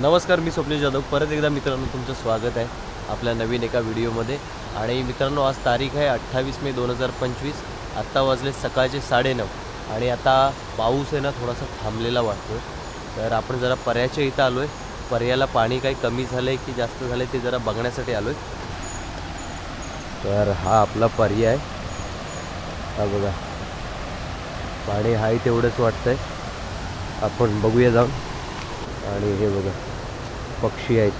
नमस्कार मी स्वप्नील जाधव. परत एकदा मित्रांनो तुमचं स्वागत आहे आपल्या नवीन एका व्हिडिओमध्ये. आणि मित्रांनो आज तारीख आहे अठ्ठावीस मे दोन हजार पंचवीस. आत्ता वाजले सकाळचे साडेनऊ. आणि आता पाऊस आहे ना थोडासा थांबलेला वाटतो तर आपण जरा पर्याच्या इथं आलो आहे पर्याला पाणी काही कमी झालं आहे की जास्त झालं आहे ते जरा बघण्यासाठी आलो आहे तर हा आपला पर्याय हा बघा. पाणी हाय तेवढंच वाटतंय. आपण बघूया जाऊन. आणि हे बघा पक्षी आहेत.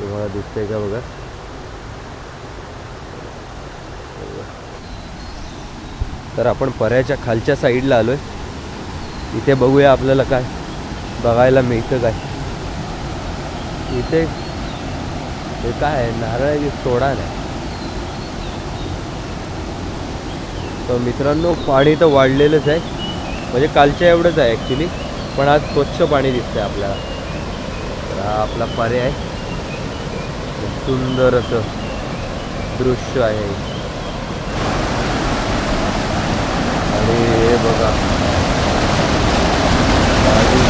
तुम्हाला दिसतंय का बघा? तर आपण पर्याच्या खालच्या साईडला आलोय. इथे बघूया आपल्याला काय बघायला मिळतं काय. इथे हे काय आहे? नारळाची सोडा नाही. तर मित्रांनो पाणी तर वाढलेलंच आहे. म्हणजे कालच्या एवढंच आहे ॲक्च्युली पण आज स्वच्छ पाणी दिसतंय आपल्याला. तर हा आपला पर्याय. सुंदर असं दृश्य आहे आणि हे बघा गाडी.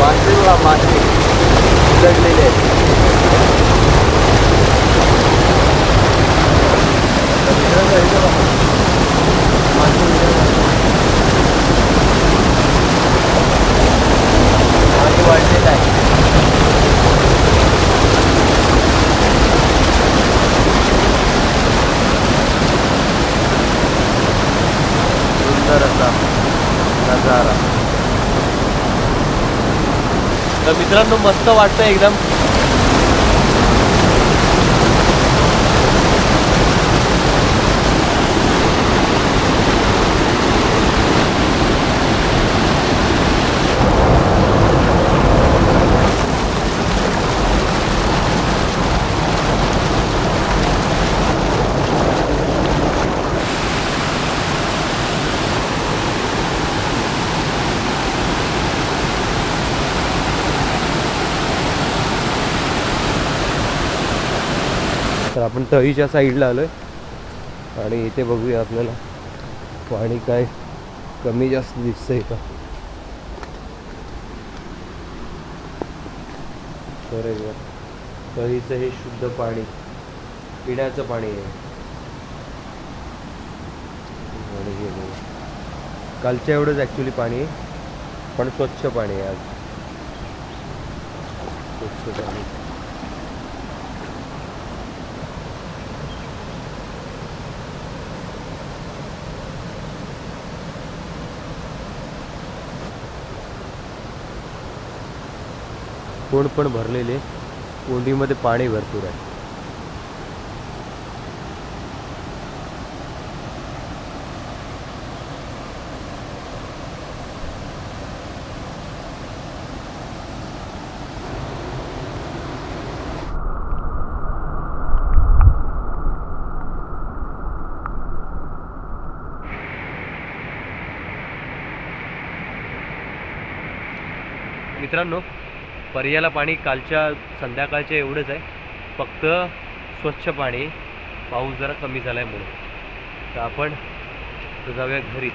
मासे बघा मासे उलटलेले आहेत. वाढलेलं आहे. सुंदर असा नजारा. तर मित्रांनो मस्त वाटतं एकदम. तर आपण तळीच्या साईडला आलो आहे आणि इथे बघूया आपल्याला. पाणी काय कमी जास्त दिसतंय का? तर तळीचं हे शुद्ध पाणी पिण्याचं पाणी आहे. आणि हे बघा. कालच्या एवढंच ॲक्च्युली पाणी आहे पण स्वच्छ पाणी आहे आज. स्वच्छ पाणी. कोण पण भरलेले कोंडीमध्ये पाणी भरपूर आहे. मित्रांनो पर्याला पाणी कालच्या संध्याकाळच्या एवढंच आहे. फक्त स्वच्छ पाणी पाऊस जरा कमी झाला आहे म्हणून. तर आपण जाऊया घरी